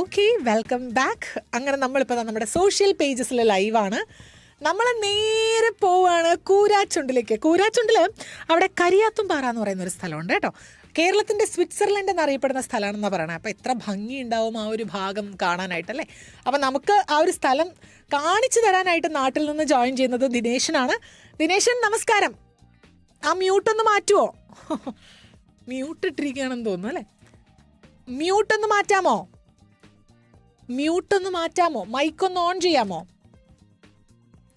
Okay welcome back അങ്ങനെ നമ്മളിപ്പോൾ നമ്മുടെ സോഷ്യൽ പേജസിൽ ലൈവാണ് നമ്മൾ നേരെ പോവാണ് കൂരാച്ചുണ്ടിലേക്ക്. കൂരാച്ചുണ്ടിൽ അവിടെ കരിയാത്തുംപാറ എന്ന് പറയുന്ന ഒരു സ്ഥലമുണ്ട് കേട്ടോ. കേരളത്തിന്റെ സ്വിറ്റ്സർലൻഡ് എന്നറിയപ്പെടുന്ന സ്ഥലമാണെന്നാണ് പറയണത് അപ്പോൾ എത്ര ഭംഗി ഉണ്ടാവും ആ ഒരു ഭാഗം കാണാനായിട്ടല്ലേ? അപ്പോൾ നമുക്ക് ആ ഒരു സ്ഥലം കാണിച്ചു തരാനായിട്ട് നാട്ടിൽ നിന്ന് ജോയിൻ ചെയ്യുന്നത് ദിനേശനാണ്. ദിനേശൻ നമസ്കാരം. ആ മ്യൂട്ടൊന്ന് മാറ്റുമോ മ്യൂട്ട് ഇട്ടിരിക്കുകയാണെന്ന് തോന്നുന്നു അല്ലേ? മ്യൂട്ടൊന്ന് മാറ്റാമോ? മ്യൂട്ട് ഒന്ന് മാറ്റാമോ? മൈക്ക് ഒന്ന് ഓൺ ചെയ്യാമോ?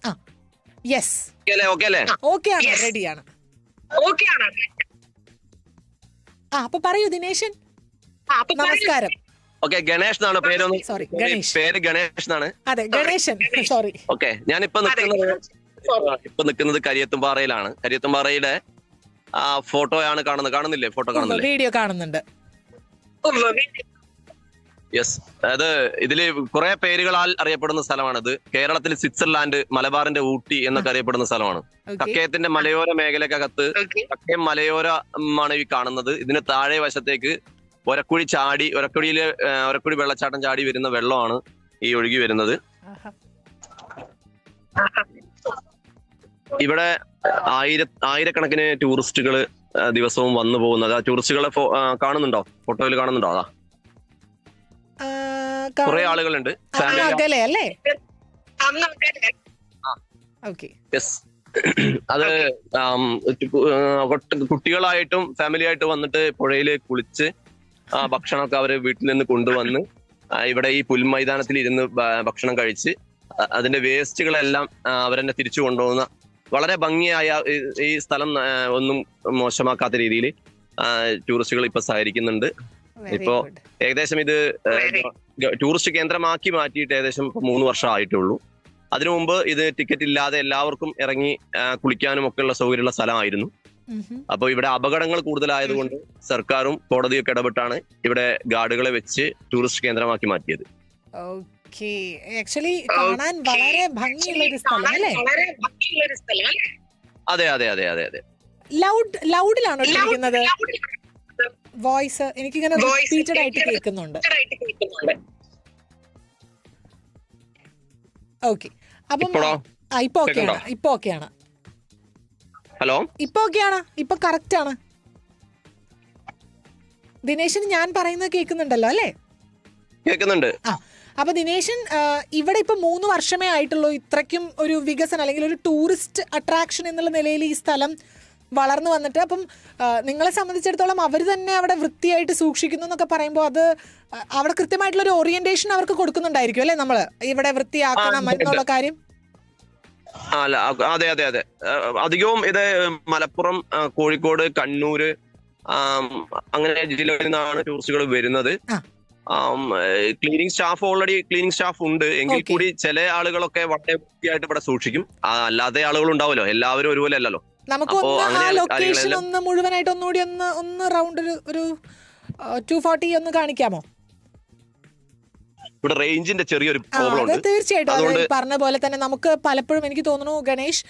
ആ. യെസ് ഓക്കെ ആണ് റെഡിയാണ്. ആ അപ്പൊ പറയൂ ദിനേശൻ. നമസ്കാരം. ഓക്കെ ഗണേഷ് എന്നാണ് പേരൊന്ന്. സോറി ഗണേഷ്. പേര് ഗണേഷ് എന്നാണ് അതെ ഗണേശൻ സോറി ഓക്കെ ഞാനിപ്പോ നിൽക്കുന്നത് ഇപ്പൊ നിൽക്കുന്നത് കരിയത്തുംപാറയിലാണ്. കരിയത്തുംപാറയുടെ ആ ഫോട്ടോയാണ് കാണുന്നത്. കാണുന്നില്ലേ? ഫോട്ടോ കാണുന്നില്ലേ? വീഡിയോ കാണുന്നുണ്ട്. യെസ് അതായത് ഇതിൽ കുറെ പേരുകളാൽ അറിയപ്പെടുന്ന സ്ഥലമാണിത്. കേരളത്തിൽ സ്വിറ്റ്സർലാൻഡ് മലബാറിന്റെ ഊട്ടി എന്നൊക്കെ അറിയപ്പെടുന്ന സ്ഥലമാണ്. കക്കയത്തിന്റെ മലയോര മേഖലക്കകത്ത് കക്കയം മലയോരമാണ് ഈ കാണുന്നത്. ഇതിന് താഴെ വശത്തേക്ക് ഒരക്കുഴി ചാടി ഒരക്കുഴിയിൽ ഒരക്കുഴി വെള്ളച്ചാട്ടം ചാടി വരുന്ന വെള്ളമാണ് ഈ ഒഴുകി വരുന്നത്. ഇവിടെ ആയിര ആയിരക്കണക്കിന് ടൂറിസ്റ്റുകൾ ദിവസവും വന്നു പോകുന്നത്. ആ ടൂറിസ്റ്റുകളെ കാണുന്നുണ്ടോ? ഫോട്ടോയിൽ കാണുന്നുണ്ടോ? അതാ. കുറെ ആളുകളുണ്ട്. അല്ലേ? ഓക്കെ. യെസ് അത് കുട്ടികളായിട്ടും ഫാമിലി ആയിട്ട് വന്നിട്ട് പുഴയിൽ കുളിച്ച് ആ ഭക്ഷണമൊക്കെ അവർ വീട്ടിൽ നിന്ന് കൊണ്ടുവന്ന് ഇവിടെ ഈ പുൽമൈതാനത്തിൽ ഇരുന്ന് ഭക്ഷണം കഴിച്ച് അതിന്റെ വേസ്റ്റുകളെല്ലാം അവരെന്നെ തിരിച്ചു കൊണ്ടുപോകുന്ന വളരെ ഭംഗിയായ ഈ- സ്ഥലം ഒന്നും മോശമാക്കാത്ത രീതിയിൽ ടൂറിസ്റ്റുകൾ ഇപ്പൊ സഹകരിക്കുന്നുണ്ട്. ഇപ്പോ ഏകദേശം ഇത് ടൂറിസ്റ്റ് കേന്ദ്രമാക്കി മാറ്റിയിട്ട് ഏകദേശം ഇപ്പൊ മൂന്ന് വർഷം ആയിട്ടുള്ളൂ അതിനു മുമ്പ് ഇത് ടിക്കറ്റ് ഇല്ലാതെ എല്ലാവർക്കും ഇറങ്ങി കുളിക്കാനും ഒക്കെ ഉള്ള സൗകര്യമുള്ള സ്ഥലമായിരുന്നു. അപ്പോൾ ഇവിടെ അപകടങ്ങൾ കൂടുതലായതുകൊണ്ട് സർക്കാരും കോടതിയൊക്കെ ഇടപെട്ടാണ് ഇവിടെ ഗാർഡുകളെ വെച്ച് ടൂറിസ്റ്റ് കേന്ദ്രമാക്കി മാറ്റിയത്. ഓക്കെ ആക്ച്വലി കാണാൻ വളരെ ഭംഗിയുള്ള ഒരു സ്ഥലം അല്ലേ? അതെ അതെ അതെ അതെ അതെ. ലൗഡ് ലൗഡിലാണോ വോയിസ് എനിക്കിങ്ങനെ റിപ്പീറ്റഡ് ആയിട്ട് കേൾക്കുന്നുണ്ട്. ഓക്കെ അപ്പം ഇപ്പൊ ഓക്കെയാണ്? ഇപ്പൊ ഓക്കെയാണ് ഹലോ? ഇപ്പൊ ഓക്കെയാണ് ഇപ്പൊ കറക്റ്റ് ആണ്. ദിനേശന് ഞാൻ പറയുന്നത് കേൾക്കുന്നുണ്ടല്ലോ അല്ലേ? കേൾക്കുന്നുണ്ട്. ആ. അപ്പൊ ദിനേശൻ ഇവിടെ ഇപ്പൊ മൂന്ന് വർഷമേ ആയിട്ടുള്ളൂ ഇത്രയ്ക്കും ഒരു വികസനം അല്ലെങ്കിൽ ഒരു ടൂറിസ്റ്റ് അട്രാക്ഷൻ എന്നുള്ള നിലയിൽ ഈ സ്ഥലം വളർന്നു വന്നിട്ട് അപ്പം നിങ്ങളെ സംബന്ധിച്ചിടത്തോളം അവർ തന്നെ അവിടെ വൃത്തിയായിട്ട് സൂക്ഷിക്കുന്നു എന്നൊക്കെ പറയുമ്പോൾ അത് അവിടെ കൃത്യമായിട്ടുള്ള ഒരു ഓറിയന്റേഷൻ അവർക്ക് കൊടുക്കുന്നുണ്ടായിരിക്കും അല്ലേ നമ്മൾ? ഇവിടെ വൃത്തിയാക്കണം എന്നുള്ള കാര്യം? അല്ല അതെ അതെ അതെ. അധികവും ഇത് മലപ്പുറം കോഴിക്കോട് കണ്ണൂര് അങ്ങനെ ജില്ലകളിൽ നിന്നാണ് ടൂറിസ്റ്റുകൾ വരുന്നത്. Cleaning staff already cleaning staff ഉണ്ട്. എങ്കിൽ കൂടി ചില ആളുകളൊക്കെ വളരെ വൃത്തിയായിട്ട് ഇവിടെ സൂക്ഷിക്കും. അല്ലാതെ ആളുകൾ ഉണ്ടാവുമല്ലോ എല്ലാവരും ഒരുപോലെ അല്ലല്ലോ. നമുക്ക് ഒന്ന് ആ ലൊക്കേഷൻ ഒന്ന് മുഴുവനായിട്ട് ഒന്നുകൂടി ഒന്ന് ഒന്ന് റൗണ്ട് ഒരു ഒരു ടു ഫോർട്ടി ഒന്ന് കാണിക്കാമോ? ഇവിടെ റേഞ്ചിന്റെ ചെറിയൊരു അത് തീർച്ചയായിട്ടും. പറഞ്ഞ പോലെ തന്നെ നമുക്ക് പലപ്പോഴും എനിക്ക് തോന്നുന്നു ഗണേഷ്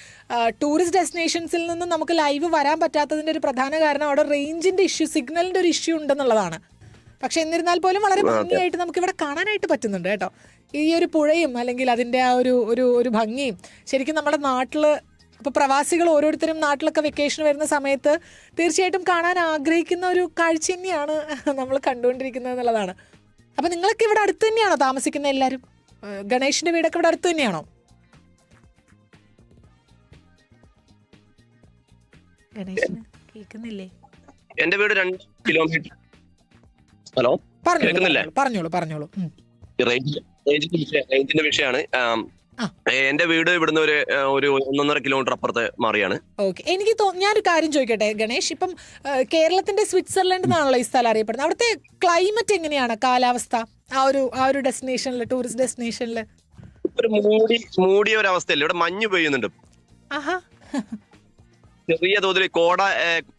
ടൂറിസ്റ്റ് ഡെസ്റ്റിനേഷൻസിൽ നിന്ന് നമുക്ക് ലൈവ് വരാൻ പറ്റാത്തതിന്റെ ഒരു പ്രധാന കാരണം അവിടെ റേഞ്ചിന്റെ ഇഷ്യൂ സിഗ്നലിന്റെ ഒരു ഇഷ്യൂ ഉണ്ടെന്നുള്ളതാണ്. പക്ഷെ എന്നിരുന്നാൽ പോലും വളരെ ഭംഗിയായിട്ട് നമുക്ക് ഇവിടെ കാണാനായിട്ട് പറ്റുന്നുണ്ട് കേട്ടോ. ഈ ഒരു പുഴയും അല്ലെങ്കിൽ അതിന്റെ ആ ഒരു ഒരു ഒരു ഭംഗിയും ശരിക്കും നമ്മുടെ നാട്ടിൽ ഇപ്പൊ പ്രവാസികൾ ഓരോരുത്തരും നാട്ടിലൊക്കെ വെക്കേഷൻ വരുന്ന സമയത്ത് തീർച്ചയായിട്ടും കാണാൻ ആഗ്രഹിക്കുന്ന ഒരു കാഴ്ച തന്നെയാണ് നമ്മൾ കണ്ടുകൊണ്ടിരിക്കുന്നത് എന്നുള്ളതാണ്. അപ്പോൾ നിങ്ങളൊക്കെ ഇവിടെ അടുത്ത് തന്നെയാണോ താമസിക്കുന്ന എല്ലാവരും? ഗണേഷിന്റെ ഗണേഷിന്റെ വീടൊക്കെ ഇവിടെ അടുത്ത് തന്നെയാണോ? ഗണേഷിന് കേൾക്കുന്നില്ലേ? എന്റെ വീട് രണ്ട് കിലോമീറ്റർ ഹലോ? പറഞ്ഞോളൂ കേൾക്കുന്നില്ലേ? പറഞ്ഞോളൂ പറഞ്ഞോളൂ. റേഞ്ചിന്റെ വിഷയമാണ്. എന്റെ വീട് ഇവിടുന്ന് ഒരു ഒരു ഒന്നൊന്നര കിലോമീറ്റർ അപ്പുറത്ത് മാറിയാണ്. ഓക്കെ. എനിക്ക് ഞാനൊരു കാര്യം ചോദിക്കട്ടെ ഗണേഷ്? ഇപ്പം കേരളത്തിന്റെ സ്വിറ്റ്സർലൻഡ് എന്നാണല്ലോ ഈ സ്ഥലം അറിയപ്പെടുന്നത്. അവിടുത്തെ ക്ലൈമറ്റ് എങ്ങനെയാണ് കാലാവസ്ഥ? ആ ഒരു ആ ഒരു ഡെസ്റ്റിനേഷനിൽ ടൂറിസ്റ്റ് ഡെസ്റ്റിനേഷനിൽ ഒരു മൂടി മൂടിയ ഒരു അവസ്ഥയല്ലേ ഇവിടെ മഞ്ഞ് പെയ്യുന്നുണ്ട്. ചെറിയ തോതിൽ കോട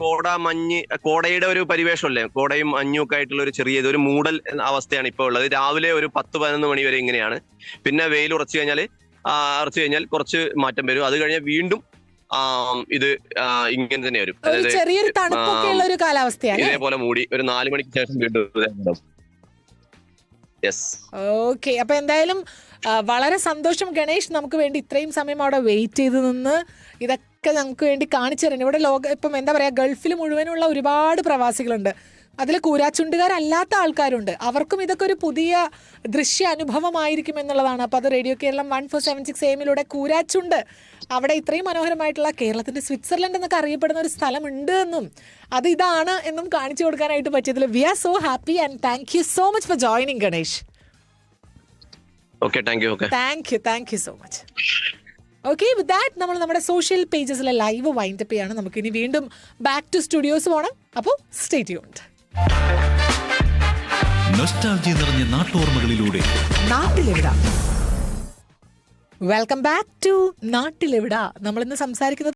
കോട മഞ്ഞ് കോടയുടെ ഒരു പരിവേഷമല്ലേ? കോടയും മഞ്ഞും ഒക്കെ ആയിട്ടുള്ള ഒരു ചെറിയ ഒരു മൂടൽ അവസ്ഥയാണ് ഇപ്പോൾ ഉള്ളത്. രാവിലെ ഒരു പത്ത് പതിനൊന്ന് മണി വരെ ഇങ്ങനെയാണ്. പിന്നെ വെയിൽ ഉറച്ചു കഴിഞ്ഞാൽ ഉറച്ചു കഴിഞ്ഞാൽ കുറച്ച് മാറ്റം വരും. അത് കഴിഞ്ഞാൽ വീണ്ടും ഇത് ഇങ്ങനെ തന്നെ വരും. ചെറിയൊരു ഒരു കാലാവസ്ഥയാണ് ഇതേപോലെ മൂടി ഒരു നാല് മണിക്ക് ശേഷം വീണ്ടും ഓക്കെ. അപ്പൊ എന്തായാലും വളരെ സന്തോഷം ഗണേഷ് നമുക്ക് വേണ്ടി ഇത്രയും സമയം അവിടെ വെയിറ്റ് ചെയ്ത് നിന്ന് ഇതൊക്കെ നമുക്ക് വേണ്ടി കാണിച്ചു തരാൻ ഇവിടെ ലോക ഇപ്പം എന്താ പറയാ ഗൾഫിൽ മുഴുവനുള്ള ഒരുപാട് പ്രവാസികളുണ്ട്. അതിൽ കൂരാച്ചുണ്ടുകാരല്ലാത്ത ആൾക്കാരുണ്ട്. അവർക്കും ഇതൊക്കെ ഒരു പുതിയ ദൃശ്യ അനുഭവമായിരിക്കും എന്നുള്ളതാണ്. അപ്പോൾ അത് radio Keralam one four seven six എമ്മിലൂടെ Koorachundu. അവിടെ ഇത്രയും മനോഹരമായിട്ടുള്ള കേരളത്തിന്റെ സ്വിറ്റ്സർലൻഡ് എന്നൊക്കെ അറിയപ്പെടുന്ന ഒരു സ്ഥലമുണ്ട് എന്നും അത് ഇതാണ് എന്നും കാണിച്ചു കൊടുക്കാനായിട്ട് പറ്റിയതിൽ we are so happy and thank you so much for joining Ganesh okay thank you thank you thank you so much okay with that നമ്മൾ നമ്മുടെ സോഷ്യൽ പേജസിലെ ലൈവ് വൈൻഡപ്പ് ചെയ്യാണ്. നമുക്ക് ഇനി വീണ്ടും ബാക്ക് ടു സ്റ്റുഡിയോസ് പോകണം അപ്പോൾ സ്റ്റേറ്റ് ട്യൂൺഡ് നൊസ്റ്റാൾജി നിറഞ്ഞ നാട്ടോർമ്മകളിലൂടെ. നാട്ടിലെവിട? വെൽക്കം ബാക്ക് ടു നാട്ടിലെവിട? നമ്മളിന്ന് സംസാരിക്കുന്നത്